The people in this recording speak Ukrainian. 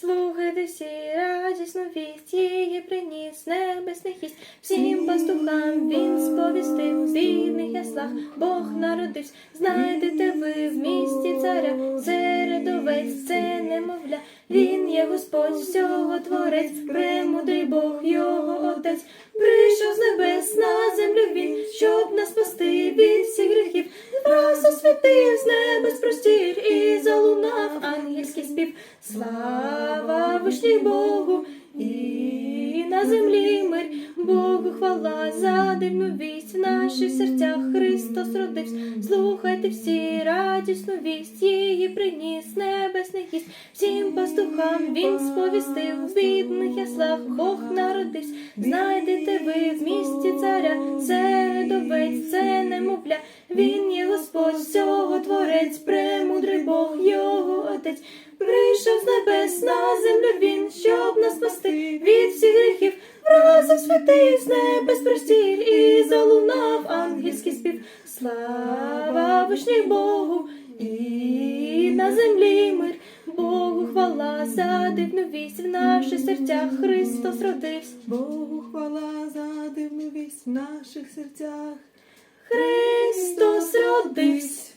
слухайте всі радісну вість, її приніс небесний хість. Всім пастухам він сповістив, в бідних яслах Бог народився. Знайдете ви в місті царя, серед овець це немовля. Він є Господь, всього творець, премудрий Бог, його отець. Прийшов з небес на землю він, щоб нас спасти від всіх гріхів. Враз освітив з небес ангельський спів. Слава вишній Богу і на землі мир. Богу хвала за дивну вість в наших серцях Христос родився. Слухайте всі радісну вість, її приніс небесний гість. Всім пастухам він сповістив, в бідних яслах Бог народився. Знайдете ви в місті царя, серед овець це немовля. Він є Господь, всього творець, отець. Прийшов з небес на землю він, щоб нас спасти від всіх гріхів. Разом святий з небес простір і залунав ангельський спів. Слава вишній Богу і на землі мир. Богу хвала за дивну вість в наших серцях Христос родився. Богу хвала за дивну вість в наших серцях. Христос родився.